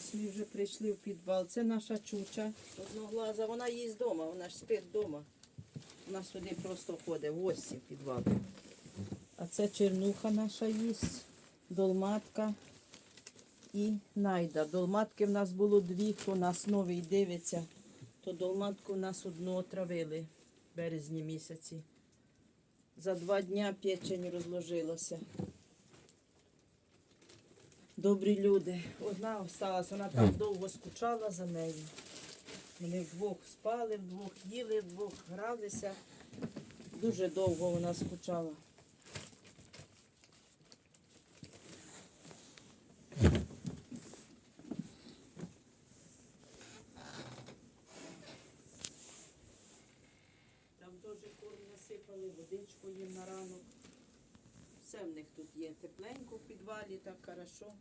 восьмій вже прийшли в підвал. Це наша чуча одноглаза. Вона їсть вдома, вона ж спить вдома. Вона сюди просто ходить, в осі в підвал. А це чернуха наша їсть, долматка і найда. Долматки в нас було дві, хто нас новий дивиться, то долматку в нас одну отравили в березні місяці. За два дня печень розложилася. Добрі люди. Одна осталась, вона так довго скучала за нею. Вони вдвох спали, вдвох їли, вдвох гралися. Дуже довго вона скучала. Там теж корм насипали, водичку їм на ранок. Все в них тут є тепленько в підвалі, так хорошо.